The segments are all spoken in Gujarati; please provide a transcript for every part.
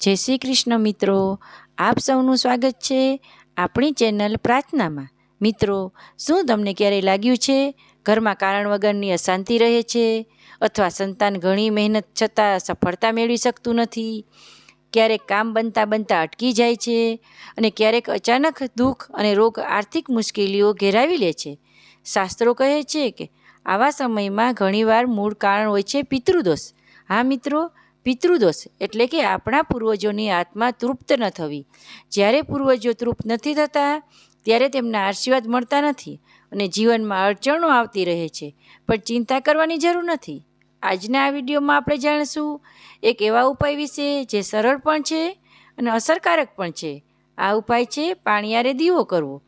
જય શ્રી કૃષ્ણ મિત્રો. આપ સૌનું સ્વાગત છે આપણી ચેનલ પ્રાર્થનામાં. મિત્રો, શું તમને ક્યારેય લાગ્યું છે? ઘરમાં કારણ વગરની અશાંતિ રહે છે અથવા સંતાન ઘણી મહેનત છતાં સફળતા મેળવી શકતું નથી? ક્યારેક કામ બનતા બનતા અટકી જાય છે અને ક્યારેક અચાનક દુઃખ અને રોગ આર્થિક મુશ્કેલીઓ ઘેરાવી લે છે. શાસ્ત્રો કહે છે કે આવા સમયમાં ઘણીવાર મૂળ કારણ હોય છે પિતૃદોષ. હા મિત્રો પિતૃદોષ એટલે કે આપણા પૂર્વજોની આત્મા તૃપ્ત ન થવી. જ્યારે પૂર્વજો તૃપ્ત નથી થતા, ત્યારે તેમના આશીર્વાદ મળતા નથી અને જીવનમાં અડચણો આવતી રહે છે. પણ ચિંતા કરવાની જરૂર નથી. આજના આ વિડીયોમાં આપણે જાણીશું એક એવા ઉપાય વિશે જે સરળ પણ છે અને અસરકારક પણ છે. આ ઉપાય છે પાણીયારે દીવો કરવો.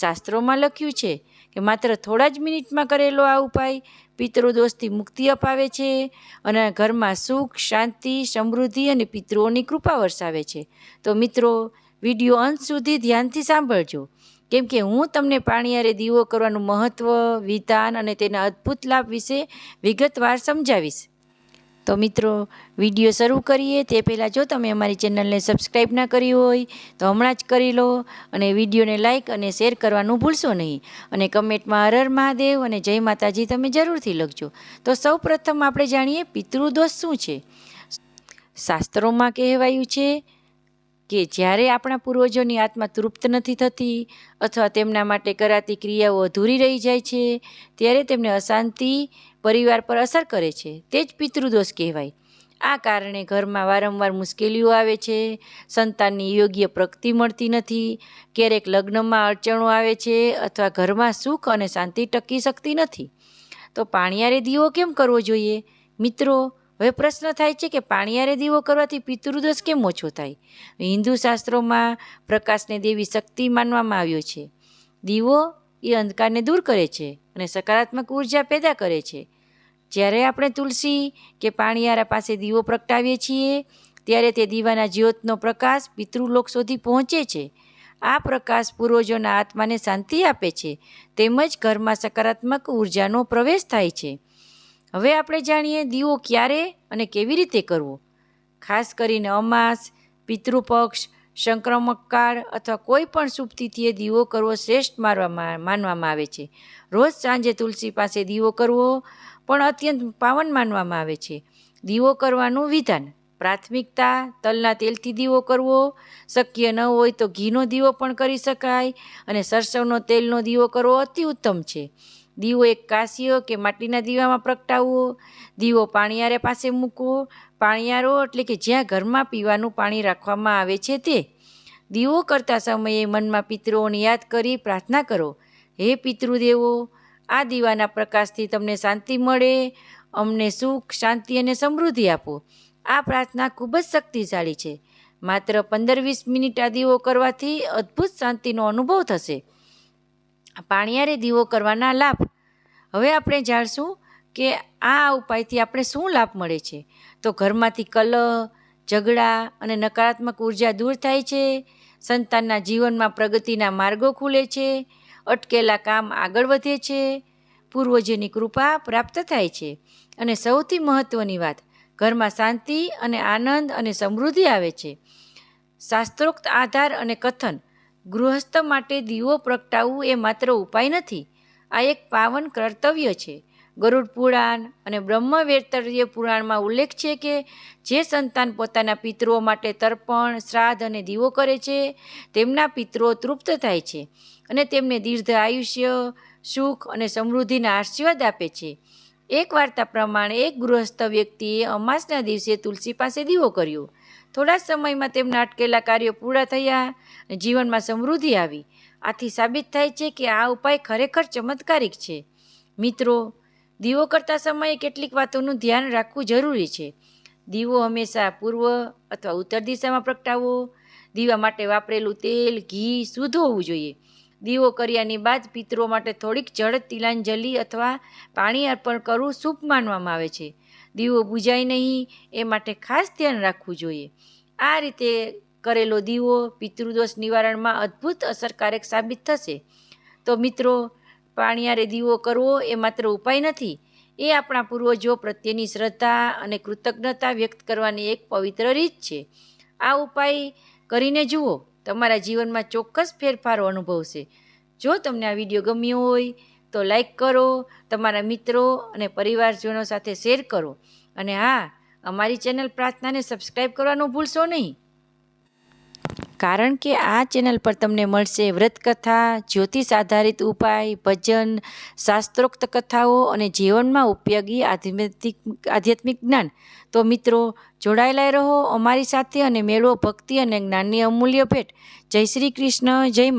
શાસ્ત્રોમાં લખ્યું છે કે માત્ર થોડા જ મિનિટમાં કરેલો આ ઉપાય પિતૃદોષથી મુક્તિ અપાવે છે અને ઘરમાં સુખ, શાંતિ, સમૃદ્ધિ અને પિતૃઓની કૃપા વરસાવે છે. તો મિત્રો, વીડિયો અંત સુધી ધ્યાનથી સાંભળજો. કેમ કે હું તમને પાણીયારે દીવો કરવાનું મહત્ત્વ વિધાન અને તેના અદ્ભુત લાભ વિશે વિગતવાર સમજાવીશ. તો મિત્રો, વીડિયો શરૂ કરીએ. તે પહેલાં જો તમે અમારી ચેનલને સબસ્ક્રાઈબ ના કરી હોય, તો હમણાં જ કરી લો અને વિડીયોને લાઇક અને શેર કરવાનું ભૂલશો નહીં. અને કમેન્ટમાં હરર મહાદેવ અને જય માતાજી તમે જરૂરથી લખજો. તો સૌ પ્રથમ આપણે જાણીએ પિતૃદોષ શું છે? શાસ્ત્રોમાં કહેવાયું છે કે જ્યારે આપણા પૂર્વજોની આત્મા તૃપ્ત નથી થતી અથવા તેમના માટે કરાતી ક્રિયાઓ અધૂરી રહી જાય છે, ત્યારે તેમને અશાંતિ પરિવાર પર અસર કરે છે. તે જ પિતૃદોષ કહેવાય. આ કારણે ઘરમાં વારંવાર મુશ્કેલીઓ આવે છે, સંતાનની યોગ્ય પ્રગતિ મળતી નથી, ક્યારેક લગ્નમાં અડચણો આવે છે અથવા ઘરમાં સુખ અને શાંતિ ટકી શકતી નથી. તો પાણીયારે દીવો કેમ કરવો જોઈએ? મિત્રો હવે પ્રશ્ન થાય છે કે પાણીયારે દીવો કરવાથી પિતૃદોષ કેમ ઓછો થાય? હિન્દુ શાસ્ત્રોમાં પ્રકાશને દેવી શક્તિ માનવામાં આવ્યો છે. દીવો એ અંધકારને દૂર કરે છે અને સકારાત્મક ઊર્જા પેદા કરે છે. જ્યારે આપણે તુલસી કે પાણીયારા પાસે દીવો પ્રગટાવીએ છીએ, ત્યારે તે દીવાના જ્યોતનો પ્રકાશ પિતૃલોક સુધી પહોંચે છે. આ પ્રકાશ પૂર્વજોના આત્માને શાંતિ આપે છે. તેમજ ઘરમાં સકારાત્મક ઉર્જાનો પ્રવેશ થાય છે. હવે આપણે જાણીએ દીવો ક્યારે અને કેવી રીતે કરવો. ખાસ કરીને અમાસ, પિતૃપક્ષ, સંક્રમક કાળ અથવા કોઈ પણ શુભ તિથિએ દીવો કરવો શ્રેષ્ઠ મારવામાં માનવામાં આવે છે. રોજ સાંજે તુલસી પાસે દીવો કરવો પણ અત્યંત પાવન માનવામાં આવે છે. દીવો કરવાનું વિધાન. પ્રાથમિકતા, તલના તેલથી દીવો કરવો. શક્ય ન હોય તો ઘીનો દીવો પણ કરી શકાય અને સરસવનો તેલનો દીવો કરવો અતિ ઉત્તમ છે. દીવો એક કાંસ્ય કે માટીના દીવામાં પ્રગટાવવો, દીવો પાણીયારે પાસે મૂકવો, પાણીયારો એટલે કે જ્યાં ઘરમાં પીવાનું પાણી રાખવામાં આવે છે તે. દીવો કરતા સમયે મનમાં પિતૃઓને યાદ કરી પ્રાર્થના કરો, હે પિતૃદેવો, આ દીવાના પ્રકાશથી તમને શાંતિ મળે, અમને સુખ, શાંતિ અને સમૃદ્ધિ આપો. આ પ્રાર્થના ખૂબ જ શક્તિશાળી છે. માત્ર પંદર વીસ મિનિટ આ દીવો કરવાથી અદ્ભુત શાંતિનો અનુભવ થશે. પાણીયારે દીવો કરવાના લાભ. હવે આપણે જાણશું કે આ ઉપાયથી આપણે શું લાભ મળે છે? તો ઘરમાંથી કલહ, ઝઘડા અને નકારાત્મક ઊર્જા દૂર થાય છે, સંતાનના જીવનમાં પ્રગતિના માર્ગો ખુલે છે, અટકેલા કામ આગળ વધે છે, પૂર્વજોની કૃપા પ્રાપ્ત થાય છે. અને સૌથી મહત્ત્વની વાત, ઘરમાં શાંતિ અને આનંદ અને સમૃદ્ધિ આવે છે. શાસ્ત્રોક્ત આધાર અને કથન ગૃહસ્થ માટે દીવો પ્રગટાવવું એ માત્ર ઉપાય નથી. આ એક પાવન કર્તવ્ય છે. ગરુડ પુરાણ અને બ્રહ્મવેતર્ય પુરાણમાં ઉલ્લેખ છે કે, જે સંતાન પોતાના પિતૃઓ માટે તર્પણ, શ્રાદ્ધ અને દીવો કરે છે, તેમના પિતૃઓ તૃપ્ત થાય છે અને તેમને દીર્ઘ આયુષ્ય, સુખ અને સમૃદ્ધિના આશીર્વાદ આપે છે. એક વાર્તા પ્રમાણે એક ગૃહસ્થ વ્યક્તિએ અમાસના દિવસે તુલસી પાસે દીવો કર્યો. થોડા સમયમાં તેમના અટકેલા કાર્યો પૂરા થયા જીવનમાં સમૃદ્ધિ આવી. આથી સાબિત થાય છે કે આ ઉપાય ખરેખર ચમત્કારિક છે. મિત્રો, દીવો કરતા સમયે કેટલીક વાતોનું ધ્યાન રાખવું જરૂરી છે. દીવો હંમેશા પૂર્વ અથવા ઉત્તર દિશામાં પ્રગટાવવો, દીવા માટે વાપરેલું તેલ, ઘી શુદ્ધ હોવું જોઈએ. દીવો કર્યાની બાદ પિતરો માટે થોડીક જળ, તિલાંજલિ અથવા પાણી અર્પણ કરવું શુભ માનવામાં આવે છે. દીવો બુજાય નહીં, એ માટે ખાસ ધ્યાન રાખવું જોઈએ. આ રીતે કરેલો દીવો પિતૃદોષ નિવારણમાં અદ્ભુત અસરકારક સાબિત થશે. તો મિત્રો, પાણીયારે દીવો કરવો એ માત્ર ઉપાય નથી. એ આપણા પૂર્વજો પ્રત્યેની શ્રદ્ધા અને કૃતજ્ઞતા વ્યક્ત કરવાની એક પવિત્ર રીત છે. આ ઉપાય કરીને જુઓ. તમારા જીવનમાં ચોક્કસ ફેરફારો અનુભવશે. જો તમને આ વીડિયો ગમ્યો હોય, તો લાઈક કરો, તમારા મિત્રો અને પરિવારજનો સાથે શેર કરો. અને હા, અમારી ચેનલ પ્રાર્થનાને સબસ્ક્રાઈબ કરવાનું ભૂલશો નહીં. કારણ કે આ ચેનલ પર તમને મળશે વ્રતકથા, જ્યોતિષ આધારિત ઉપાય, ભજન, શાસ્ત્રોક્ત કથાઓ અને જીવનમાં ઉપયોગી આધ્યાત્મિક આધ્યાત્મિક જ્ઞાન. તો મિત્રો જોડાયેલા રહો અમારી સાથે અને મેળવો ભક્તિ અને જ્ઞાનની અમૂલ્ય ભેટ. જય શ્રી કૃષ્ણ, જય